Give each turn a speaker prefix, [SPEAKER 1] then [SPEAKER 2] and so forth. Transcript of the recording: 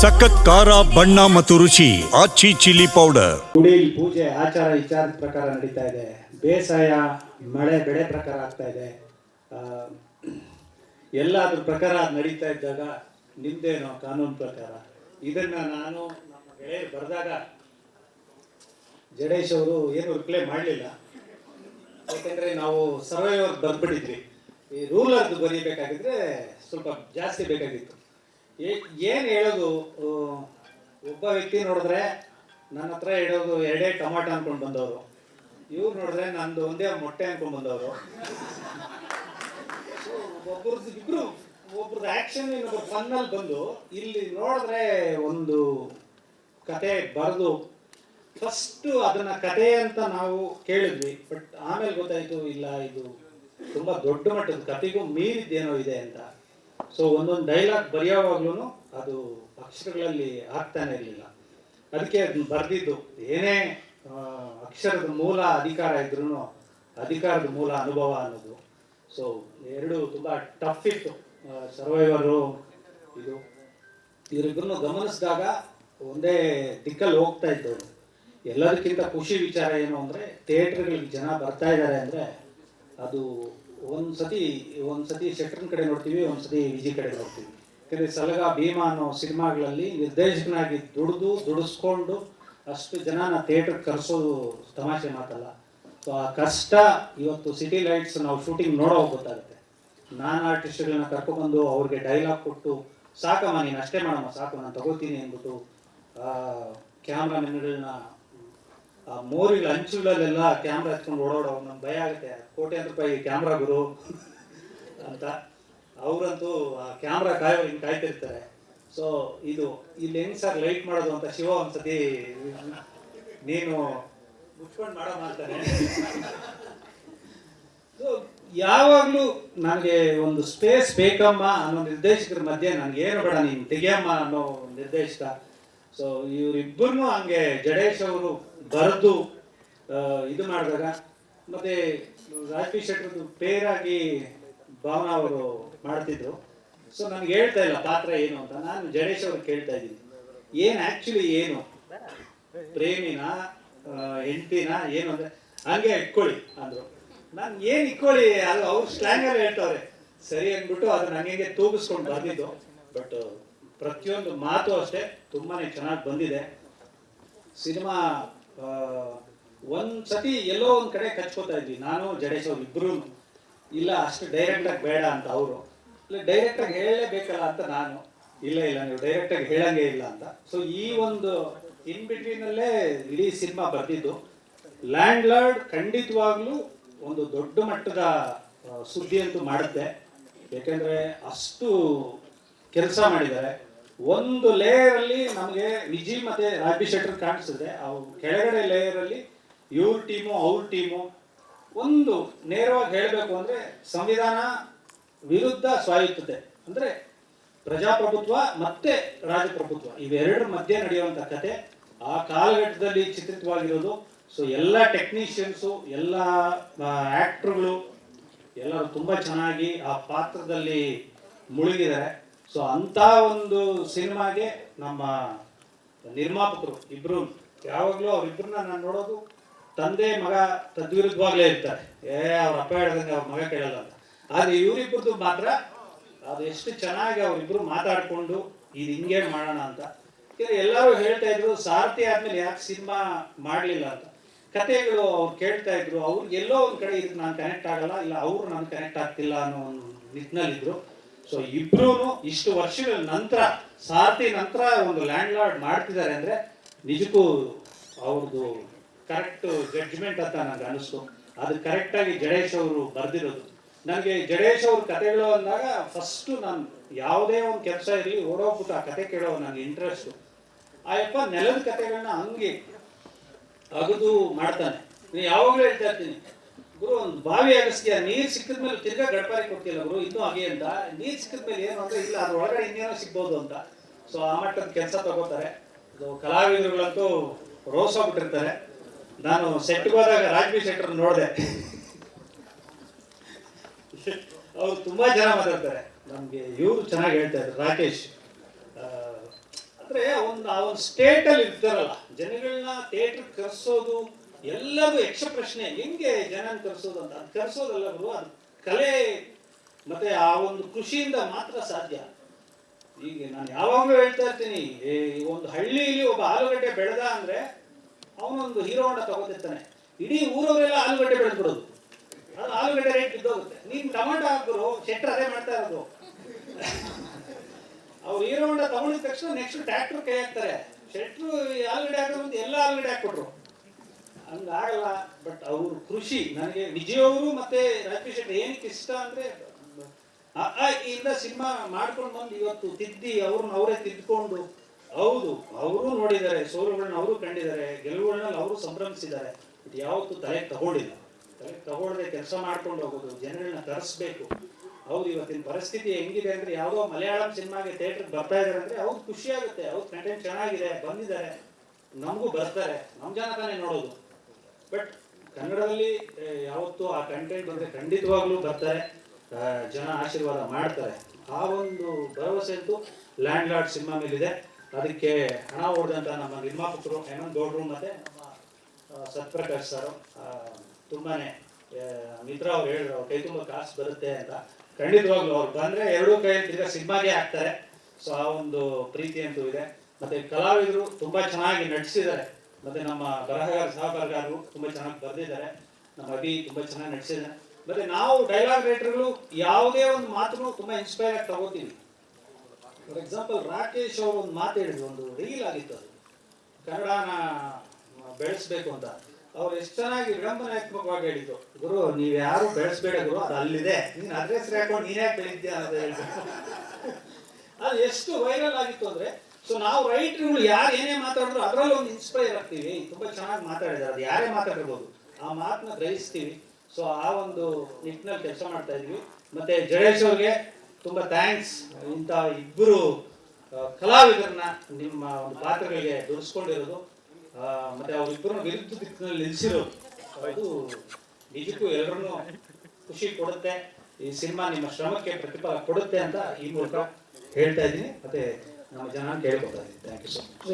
[SPEAKER 1] ಸಖತ್ ಖಾರ, ಬಣ್ಣ ಮತ್ತು ರುಚಿ, ಆಚಿ ಚಿಲ್ಲಿ ಪೌಡರ್.
[SPEAKER 2] ಗುಡಿ ಪೂಜೆ ಆಚಾರ ವಿಚಾರದ ಪ್ರಕಾರ ನಡೀತಾ ಇದೆ. ಬೇಸಾಯ, ಮಳೆ ಬೆಳೆ ಪ್ರಕಾರ ಆಗ್ತಾ ಇದೆ. ಎಲ್ಲ ಅದ್ರ ಪ್ರಕಾರ ನಡೀತಾ ಇದ್ದಾಗ ನಿಮ್ದೇನೋ ಕಾನೂನು ಪ್ರಕಾರ. ಇದನ್ನ ನಾನು ನಮ್ಮ ಬರೆದಾಗ ಜಡೇಶ್ ಅವರು ಏನು ರಿಪ್ಲೈ ಮಾಡಲಿಲ್ಲ. ಯಾಕಂದ್ರೆ ನಾವು ಸರ್ವೈವರ್ ಬರ್ಬಿಟ್ಟಿದ್ವಿ ಈ ರೂಲರ್ದು ಬರೀಬೇಕಾಗಿದ್ರೆ ಸ್ವಲ್ಪ ಜಾಸ್ತಿ ಬೇಕಾಗಿತ್ತು. ಏನ್ ಹೇಳೋದು? ಒಬ್ಬ ವ್ಯಕ್ತಿ ನೋಡಿದ್ರೆ ನನ್ನ ಹತ್ರ ಇಡೋದು ಎರಡೇ ಟೊಮಾಟೊ ಅನ್ಕೊಂಡು ಬಂದವರು. ಇವ್ರು ನೋಡಿದ್ರೆ ನಂದು ಒಂದೇ ಮೊಟ್ಟೆ ಅನ್ಕೊಂಡು ಬಂದವರು. ಒಬ್ಬರದ್ದು ಇಬ್ರು, ಒಬ್ರದ್ದು ಆಕ್ಷನ್ ಇನ್ನೊಬ್ರು ಫನ್ನಲ್ಲಿ ಬಂದು ಇಲ್ಲಿ ನೋಡಿದ್ರೆ ಒಂದು ಕತೆ ಬರೆದು ಫಸ್ಟ್ ಅದನ್ನ ಕತೆ ಅಂತ ನಾವು ಕೇಳಿದ್ವಿ. ಬಟ್ ಆಮೇಲೆ ಗೊತ್ತಾಯ್ತು, ಇಲ್ಲ, ಇದು ತುಂಬಾ ದೊಡ್ಡ ಮಟ್ಟದ ಕತೆಗೂ ಮೀರಿದ್ದೇನೋ ಇದೆ ಅಂತ. ಸೊ ಒಂದೊಂದು ಡೈಲಾಗ್ ಬರೆಯೋವಾಗ್ಲೂ ಅದು ಅಕ್ಷರಗಳಲ್ಲಿ ಆಗ್ತಾನೆ ಇರಲಿಲ್ಲ. ಅದಕ್ಕೆ ಅದನ್ನ ಬರೆದಿದ್ದು, ಏನೇ ಅಕ್ಷರದ ಮೂಲ ಅಧಿಕಾರ ಇದ್ರೂ ಅಧಿಕಾರದ ಮೂಲ ಅನುಭವ ಅನ್ನೋದು. ಸೊ ಎರಡು ತುಂಬಾ ಟಫ್ ಇತ್ತು ಸರ್ವೈವರು ಇದು. ಇವರಿಬ್ಬರನ್ನು ಗಮನಿಸಿದಾಗ ಒಂದೇ ದಿಕ್ಕಲ್ಲಿ ಹೋಗ್ತಾ ಇದ್ದವರು. ಎಲ್ಲದಕ್ಕಿಂತ ಖುಷಿ ವಿಚಾರ ಏನು ಅಂದರೆ ಥಿಯೇಟ್ರ್ಗಳಿಗೆ ಜನ ಬರ್ತಾ ಇದ್ದಾರೆ ಅಂದರೆ ಅದು ಒಂದ್ ಸತಿ ಒಂದು ಸತಿ ಶೆಟ್ರನ್ ಕಡೆ ನೋಡ್ತೀವಿ ಒಂದು ಸತಿ ವಿಜಿ ಕಡೆ ನೋಡ್ತೀವಿ. ಯಾಕಂದ್ರೆ ಸಲಗ ಭೀಮಾ ಅನ್ನೋ ಸಿನಿಮಾಗಳಲ್ಲಿ ನಿರ್ದೇಶಕನಾಗಿ ದುಡಿದು, ದುಡಿಸ್ಕೊಂಡು ಅಷ್ಟು ಜನನ ಥಿಯೇಟರ್ ಕರೆಸೋದು ತಮಾಷೆ ಮಾತಲ್ಲ. ಸೊ ಆ ಕಷ್ಟ ಇವತ್ತು ಸಿಟಿ ಲೈಟ್ಸ್ ನಾವು ಶೂಟಿಂಗ್ ನೋಡೋ ಗೊತ್ತಾಗುತ್ತೆ. ನಾನು ಆರ್ಟಿಸ್ಟ್ಗಳನ್ನ ಕರ್ಕೊಂಡ್ಬಂದು ಅವ್ರಿಗೆ ಡೈಲಾಗ್ ಕೊಟ್ಟು, ಸಾಕಮ್ಮ ನೀನು ಅಷ್ಟೇ ಮಾಡಮ್ಮ ಸಾಕು ನಾನು ತಗೋತೀನಿ ಅಂದ್ಬಿಟ್ಟು ಕ್ಯಾಮ್ರಾಮೆನ್ಗಳನ್ನ ಆ ಮೋರಿಗಳ ಅಂಚುಗಳಲ್ಲೆಲ್ಲ ಕ್ಯಾಮ್ರಾ ಹಚ್ಕೊಂಡು ಓಡಾಡೋ ನಮ್ಗೆ ಭಯ ಆಗುತ್ತೆ. ಕೋಟ್ಯಾಂತರ ರೂಪಾಯಿ ಕ್ಯಾಮ್ರಾ ಗುರು ಅಂತ. ಅವರಂತೂ ಆ ಕ್ಯಾಮ್ರಾ ಕಾಯೋ ಹಿಂಗೆ ಕಾಯ್ತಿರ್ತಾರೆ. ಸೊ ಇದು ಇಲ್ಲಿ ಹೆಂಗ್ ಸರ್ ಲೈಟ್ ಮಾಡೋದು ಅಂತ ಶಿವ ಒಂದ್ಸತಿ ನೀನು ಮುಚ್ಕೊಂಡು ಮಾಡೋ ಮಾಡ್ತಾನೆ ಸೊ ಯಾವಾಗ್ಲೂ ನನಗೆ ಒಂದು ಸ್ಪೇಸ್ ಬೇಕಮ್ಮ ಅನ್ನೋ ನಿರ್ದೇಶಕರ ಮಧ್ಯೆ ನನಗೆ ಏನು ಬೇಡ, ನೀನು ತೆಗಿಯಮ್ಮ ಅನ್ನೋ ನಿರ್ದೇಶಕ. ಸೊ ಇವರಿಬ್ಬರನ್ನು ಹಂಗೆ ಜಡೇಶ್ ಅವರು ಬರೆದು ಇದು ಮಾಡಿದಾಗ ಮತ್ತೆ ರಾಜಕೀಯ ಶೆಟ್ಟರ್ದು ಪೇರಾಗಿ ಭಾವನಾ ಅವರು ಮಾಡ್ತಿದ್ರು. ಸೊ ನನಗೆ ಹೇಳ್ತಾ ಇಲ್ಲ ಪಾತ್ರ ಏನು ಅಂತ. ನಾನು ಜಡೇಶ್ ಅವ್ರಿಗೆ ಕೇಳ್ತಾ ಇದ್ದೀನಿ. ಏನು ಆಕ್ಚುಲಿ ಏನು? ಪ್ರೇಮಿನ ಹೆಂಡತಿನ, ಏನು ಅಂದ್ರೆ, ಹಂಗೆ ಇಟ್ಕೊಳ್ಳಿ ಅಂದ್ರು. ನಾನು ಏನ್ ಇಟ್ಕೊಳ್ಳಿ, ಅದು ಅವ್ರ ಸ್ಲ್ಯಾಂಗ್ ಅಲ್ಲಿ ಹೇಳ್ತಾವ್ರೆ. ಸರಿ ಅಂದ್ಬಿಟ್ಟು ಅದನ್ನ ನನಗೆ ತೂಗಿಸ್ಕೊಂಡು ಬಂದಿದ್ದು. ಬಟ್ ಪ್ರತಿಯೊಂದು ಮಾತು ಅಷ್ಟೇ ತುಂಬಾನೇ ಚೆನ್ನಾಗಿ ಬಂದಿದೆ. ಸಿನಿಮಾ ಒಂದ್ ಸತಿ ಎಲ್ಲೋ ಒಂದ್ ಕಡೆ ಕಚ್ಕೋತಾ ಇದ್ವಿ. ನಾನು ಜಡೇಶ್ ಅವ್ರು ಇಬ್ರು. ಇಲ್ಲ, ಅಷ್ಟು ಡೈರೆಕ್ಟ್ ಆಗಿ ಬೇಡ ಅಂತ ಅವರು. ಇಲ್ಲ ಡೈರೆಕ್ಟ್ ಆಗಿ ಹೇಳಲೇಬೇಕಲ್ಲ ಅಂತ ನಾನು. ಇಲ್ಲ ಇಲ್ಲ, ನೀವು ಡೈರೆಕ್ಟ್ ಆಗಿ ಹೇಳಂಗೆ ಇಲ್ಲ ಅಂತ. ಸೊ ಈ ಒಂದು ಇನ್ ಬಿಟ್ವೀನ್ ಅಲ್ಲೇ ಇಡೀ ಸಿನಿಮಾ ಬರ್ತಿದ್ದು ಲ್ಯಾಂಡ್ ಲಾರ್ಡ್ ಖಂಡಿತವಾಗ್ಲೂ ಒಂದು ದೊಡ್ಡ ಮಟ್ಟದ ಸುದ್ದಿ ಅಂತೂ ಮಾಡುತ್ತೆ. ಯಾಕಂದ್ರೆ ಅಷ್ಟು ಕೆಲಸ ಮಾಡಿದ್ದಾರೆ. ಒಂದು ಲೇಯರ್ ಅಲ್ಲಿ ನಮಗೆ ವಿಜಿ ಮತ್ತೆ ರಾಬಿ ಶೆಟ್ಟರ್ ಕಾಣಿಸಿದ್ರೆ ಅವು ಕೆಳಗಡೆ ಲೇಯರ್ ಅಲ್ಲಿ ಇವ್ರ ಟೀಮು ಅವ್ರ ಟೀಮು ಒಂದು ನೇರವಾಗಿ ಹೇಳಬೇಕು ಅಂದ್ರೆ ಸಂವಿಧಾನ ವಿರುದ್ಧ ಸ್ವಾಯತ್ತತೆ. ಅಂದ್ರೆ ಪ್ರಜಾಪ್ರಭುತ್ವ ಮತ್ತೆ ರಾಜಪ್ರಭುತ್ವ ಇವೆರಡರ ಮಧ್ಯೆ ನಡೆಯುವಂತ ಕತೆ. ಆ ಕಾಲಘಟ್ಟದಲ್ಲಿ ಚಿತ್ರಿತವಾಗಿರೋದು. ಸೊ ಎಲ್ಲ ಟೆಕ್ನಿಷಿಯನ್ಸು ಎಲ್ಲ ಆಕ್ಟರ್ಗಳು ಎಲ್ಲರೂ ತುಂಬಾ ಚೆನ್ನಾಗಿ ಆ ಪಾತ್ರದಲ್ಲಿ ಮುಳುಗಿದ್ದಾರೆ. ಸೊ ಅಂತ ಒಂದು ಸಿನಿಮಾಗೆ ನಮ್ಮ ನಿರ್ಮಾಪಕರು ಇಬ್ರು ಯಾವಾಗಲೂ ಅವ್ರಿಬ್ರನ್ನ ನಾನು ನೋಡೋದು ತಂದೆ, ಮಗ ತದ್ವಿರುದ್ಧವಾಗ್ಲೇ ಇರ್ತಾರೆ. ಏ, ಅವ್ರ ಅಪ್ಪ ಹೇಳ್ದಂಗೆ ಅವ್ರ ಮಗ ಕೇಳಲ್ಲ ಅಂತ. ಆದ್ರೆ ಇವರಿಬ್ಬರದು ಮಾತ್ರ ಅದು ಎಷ್ಟು ಚೆನ್ನಾಗಿ ಅವರಿಬ್ರು ಮಾತಾಡ್ಕೊಂಡು ಇದು ಹಿಂಗೆ ಮಾಡೋಣ ಅಂತ. ಎಲ್ಲರೂ ಹೇಳ್ತಾ ಇದ್ರು, ಸಾರಥಿ ಆದ್ಮೇಲೆ ಯಾಕೆ ಸಿನಿಮಾ ಮಾಡಲಿಲ್ಲ ಅಂತ. ಕತೆಗಳು ಅವ್ರು ಕೇಳ್ತಾ ಇದ್ರು ಅವ್ರಿಗೆ ಎಲ್ಲೋ ಒಂದ್ ಕಡೆ ಇದಕ್ಕೆ ನಾನು ಕನೆಕ್ಟ್ ಆಗಲ್ಲ, ಇಲ್ಲ ಅವ್ರು ನಾನು ಕನೆಕ್ಟ್ ಆಗ್ತಿಲ್ಲ ಅನ್ನೋ ಒಂದು ನಿಟ್ಟಿನಲ್ಲಿದ್ರು ಸೊ ಇಬ್ರು ಇಷ್ಟು ವರ್ಷಗಳ ನಂತರ, ಸಾತಿ ನಂತರ ಒಂದು ಲ್ಯಾಂಡ್ ಲಾರ್ಡ್ ಮಾಡ್ತಿದ್ದಾರೆ ಅಂದ್ರೆ ನಿಜಕ್ಕೂ ಅವ್ರದ್ದು ಕರೆಕ್ಟ್ ಜಡ್ಜ್ಮೆಂಟ್ ಅಂತ ನನಗೆ ಅನಿಸ್ತು ಅದು ಕರೆಕ್ಟ್ ಆಗಿ ಜಡೇಶ್ ಅವರು ಬರ್ದಿರೋದು. ನನಗೆ ಜಡೇಶ್ ಅವ್ರ ಕತೆಗಳು ಅಂದಾಗ ಫಸ್ಟ್ ನಾನು ಯಾವುದೇ ಒಂದು ಕೆಲಸ ಇರಲಿ, ಓಡೋಗ್ಬಿಟ್ಟು ಆ ಕತೆ ಕೇಳೋ ನನಗೆ ಇಂಟ್ರೆಸ್ಟ್ ಆ ಯಪ್ಪ ನೆಲದ ಕತೆಗಳನ್ನ ಹಂಗೆ ಅಗದು ಮಾಡ್ತಾನೆ. ಯಾವಾಗಲೂ ಹೇಳ್ತಾ ಇರ್ತೀನಿ ಗುರು, ಒಂದು ಬಾವಿ ಅಗಸ್ತ್ಯ ನೀರು ಸಿಕ್ಕಿದ ಮೇಲೆ ತಿರ್ಗಾ ಗಡ್ಪಾರಿ ಕೊಡ್ತಿಲ್ಲ ಗುರು, ಇನ್ನೂ ಹಾಗೆ ಅಂತ. ನೀರು ಸಿಕ್ಕಿದ ಮೇಲೆ ಏನು ಅಂದ್ರೆ ಇಲ್ಲ ಅದ್ರ ಒಳಗಡೆ ಇನ್ನೇನೋ ಸಿಗ್ಬೋದು ಅಂತ. ಸೊ ಆ ಮಟ್ಟದ ಕೆಲಸ ತಗೋತಾರೆ. ಇದು ಕಲಾವಿದರುಗಳಂತೂ ರೋಸೋಗ್ಬಿಟ್ಟಿರ್ತಾರೆ ನಾನು ಸೆಟ್ಗೆ ಹೋದಾಗ ರಾಜವಿ ಶೆಟ್ಟರ್ ನೋಡಿದೆ. ಅವ್ರು ತುಂಬಾ ಜನ ಮಾತಾಡ್ತಾರೆ. ನಮ್ಗೆ ಇವರು ಚೆನ್ನಾಗಿ ಹೇಳ್ತಾ ಇದ್ರು, ರಾಕೇಶ್. ಅಂದ್ರೆ ಒಂದು, ಆ ಒಂದು ಸ್ಟೇಟ್ ಅಲ್ಲಿ ಇರ್ತಾರಲ್ಲ, ಜನಗಳನ್ನ ಥಿಯೇಟರ್ ಕರ್ಸೋದು ಎಲ್ಲರೂ ಯಕ್ಷ ಪ್ರಶ್ನೆ, ಹೆಂಗೆ ಜನನ ಕರ್ಸೋದು ಅಂತ? ಅದು ಕರ್ಸೋದಲ್ಲ ಗುರು, ಅದು ಕಲೆ ಮತ್ತೆ ಆ ಒಂದು ಖುಷಿಯಿಂದ ಮಾತ್ರ ಸಾಧ್ಯ. ಈಗ ನಾನು ಯಾವಾಗಲೂ ಹೇಳ್ತಾ ಇರ್ತೀನಿ ಒಂದು ಹಳ್ಳಿಯಲ್ಲಿ ಒಬ್ಬ ಆಲೂಗಡ್ಡೆ ಬೆಳೆದ ಅಂದ್ರೆ ಅವನೊಂದು ಹೀರೋ ಹೊಂಡ ತಗೋತಿರ್ತಾನೆ ಇಡೀ ಊರವರೆಲ್ಲ ಆಲೂಗಡ್ಡೆ ಬೆಳೆದ್ಬಿಡೋದು. ಅದು ಆಲೂಗಡ್ಡೆ ರೇಟ್ ಬಿದ್ದೋಗುತ್ತೆ. ನೀನ್ ಟೊಮೆಟೊ ಹಾಕಿದ್ರು ಶೆಟ್ರ್ ಅದೇ ಮಾಡ್ತಾ ಇರೋದು. ಅವ್ರು ಹೀರೋ ಹೊಂಡ ತಗೊಂಡಿದ ತಕ್ಷಣ ನೆಕ್ಸ್ಟ್ ಟ್ರ್ಯಾಕ್ಟರ್ ಕೈ ಹಾಕ್ತಾರೆ ಶೆಟ್ರು ಆಲೂಗಡ್ಡೆ ಹಾಕೋದು ಎಲ್ಲ ಆಲೂಗಡ್ಡೆ ಹಾಕ್ಬಿಟ್ರು. ಹಂಗಾಗಲ್ಲ ಬಟ್ ಅವ್ರ ಕೃಷಿ, ನನಗೆ ವಿಜಯ್ ಅವರು ಮತ್ತೆ ಶೆಟ್ಟಿ ಏನಕ್ಕೆ ಇಷ್ಟ ಅಂದ್ರೆ ಇಂದ ಸಿನಿಮಾ ಮಾಡ್ಕೊಂಡು ಬಂದು ಇವತ್ತು ತಿದ್ದಿ ಅವ್ರನ್ನ ಅವರೇ ತಿದ್ಕೊಂಡು, ಹೌದು, ಅವರು ನೋಡಿದ್ದಾರೆ ಸೋಲುಗಳನ್ನ ಅವರು ಕಂಡಿದ್ದಾರೆ ಗೆಲುವುಗಳನ್ನ ಅವರು ಸಂಭ್ರಮಿಸಿದ್ದಾರೆ ಇದು ಯಾವತ್ತು ತಲೆ ತಗೊಂಡಿಲ್ಲ. ತಲೆ ತಗೊಳ್ಳದೆ ಕೆಲಸ ಮಾಡ್ಕೊಂಡು ಹೋಗೋದು ಜನಗಳನ್ನ ತರಿಸ್ಬೇಕು. ಹೌದು, ಇವತ್ತಿನ ಪರಿಸ್ಥಿತಿ ಹೆಂಗಿದೆ ಅಂದ್ರೆ ಯಾವುದೋ ಮಲಯಾಳಂ ಸಿನಿಮಾಗೆ ಥಿಯೇಟರ್ ಬರ್ತಾ ಇದಾರೆ ಅಂದ್ರೆ ಅವ್ರು ಖುಷಿ ಆಗುತ್ತೆ, ಅವ್ರ ಕಂಟೆಂಟ್ ಚೆನ್ನಾಗಿದೆ, ಬಂದಿದ್ದಾರೆ, ನಮಗೂ ಬರ್ತಾರೆ ನಮ್ಮ ಜನ ತಾನೇ ನೋಡೋದು. ಬಟ್ ಕನ್ನಡದಲ್ಲಿ ಯಾವತ್ತು ಆ ಕಂಟೆಂಟ್ ಬಂದ್ರೆ ಖಂಡಿತವಾಗ್ಲೂ ಬರ್ತಾರೆ. ಜನ ಆಶೀರ್ವಾದ ಮಾಡ್ತಾರೆ. ಆ ಒಂದು ಭರವಸೆ ಅಂತೂ ಲ್ಯಾಂಡ್ ಲಾರ್ಡ್ ಸಿನಿಮಾ ಮೇಲಿದೆ. ಅದಕ್ಕೆ ಹಣ ಹೊಡೆದಂತ ನಮ್ಮ ನಿರ್ಮಾಪಕರು ಹೇಮಂತ್ ಗೌಡ್ರು ಮತ್ತೆ ಸತ್ಪ್ರಕಾಶ್ ಸರ್ ತುಂಬಾನೇ ಮಿತ್ರ ಅವ್ರು ಹೇಳಿದ್ರು, ಅವ್ರ ಕೈ ತುಂಬ ಕಾಸು ಬರುತ್ತೆ ಅಂತ. ಖಂಡಿತವಾಗ್ಲೂ ಅವ್ರು ಬಂದ್ರೆ ಎರಡೂ ಕೈ ತಿರ್ಗಾ ಸಿನಿಮಾಗೆ ಹಾಕ್ತಾರೆ. ಸೊ ಆ ಒಂದು ಪ್ರೀತಿ ಅಂತೂ ಇದೆ. ಮತ್ತೆ ಕಲಾವಿದರು ತುಂಬಾ ಚೆನ್ನಾಗಿ ನಟಿಸಿದ್ದಾರೆ. ಮತ್ತೆ ನಮ್ಮ ಬರಹಗಾರ ಸಹ ಬರಗಾರರು ತುಂಬಾ ಚೆನ್ನಾಗಿ ಬರೆದಿದ್ದಾರೆ. ನಮ್ಮ ಅಭಿ ತುಂಬಾ ಚೆನ್ನಾಗಿ ನಡೆಸಿದ್ದಾರೆ. ಮತ್ತೆ ನಾವು ಡೈಲಾಗ್ ರೈಟರ್ಗಳು ಯಾವುದೇ ಒಂದು ಮಾತನ್ನು ತುಂಬಾ ಇನ್ಸ್ಪೈರ್ ಆಗಿ ತಗೋತೀವಿ. ಫಾರ್ ಎಕ್ಸಾಂಪಲ್ ರಾಕೇಶ್ ಅವರು ಒಂದು ಮಾತು ಹೇಳಿದ್ರು, ಒಂದು ರೀಲ್ ಆಗಿತ್ತು ಅದು. ಕನ್ನಡನ ಬೆಳೆಸ್ಬೇಕು ಅಂತ. ಅವ್ರು ಎಷ್ಟು ಚೆನ್ನಾಗಿ ವಿಡಂಬನಾತ್ಮಕವಾಗಿ ಹೇಳಿದ್ರು. ಗುರು, ನೀವು ಯಾರು ಬೆಳೆಸ್ಬೇಡ ಗುರು, ಅದು ಅಲ್ಲಿದೆ. ನೀನು ಅಡ್ರೆಸ್ ಹಾಕೊಂಡು ನೀನ್ ಬೆಳಿತೀಯ? ಅಂತ ಹೇಳಿದ್ರು. ಅದು ಎಷ್ಟು ವೈರಲ್ ಆಗಿತ್ತು ಅಂದ್ರೆ ಸೊ ನಾವು ರೈಟರ್ಗಳು ಯಾರು ಏನೇ ಮಾತಾಡಿದ್ರು ಅದರಲ್ಲಿ ಒಂದು ಇನ್ಸ್ಪೈರ್ ಆಗ್ತೀವಿ. ತುಂಬಾ ಚೆನ್ನಾಗಿ ಮಾತಾಡಿದ್ದಾರೆ. ಅದು ಯಾರೇ ಮಾತಾಡಿರ್ಬೋದು. ಆ ಮಾತನ್ನ ಗ್ರಹಿಸ್ತೀವಿ. ಸೊ ಆ ಒಂದು ನಿಟ್ಟಿನಲ್ಲಿ ಕೆಲಸ ಮಾಡ್ತಾ ಇದ್ವಿ ಮತ್ತೆ ಜಯೇಶ್ ಅವ್ರಿಗೆ ತುಂಬಾ ಥ್ಯಾಂಕ್ಸ್ ಇಂಥ ಇಬ್ಬರು ಕಲಾವಿದರನ್ನ ನಿಮ್ಮ ಒಂದು ಪಾತ್ರಗಳಿಗೆ ದುಡಿಸ್ಕೊಂಡಿರೋದು ಮತ್ತೆ ಅವರಿಬ್ಬರನ್ನ ವಿರುದ್ಧ ದಿಕ್ಕಿನಲ್ಲಿ ನಿಲ್ಲಿಸಿರೋದು ಅದು ನಿಜಕ್ಕೂ ಎಲ್ಲರನ್ನೂ ಖುಷಿ ಕೊಡುತ್ತೆ. ಈ ಸಿನಿಮಾ ನಿಮ್ಮ ಶ್ರಮಕ್ಕೆ ಪ್ರತಿಫಲ ಕೊಡುತ್ತೆ ಅಂತ ಈ ಮೂಲಕ ಹೇಳ್ತಾ ಇದ್ದೀನಿ. ಮತ್ತೆ ನಮ್ಮ ಜನ ಕೇಳ್ಕೊತಾ ಇದ್ದೀನಿ ಥ್ಯಾಂಕ್ ಯು ಸೊ ಮಚ್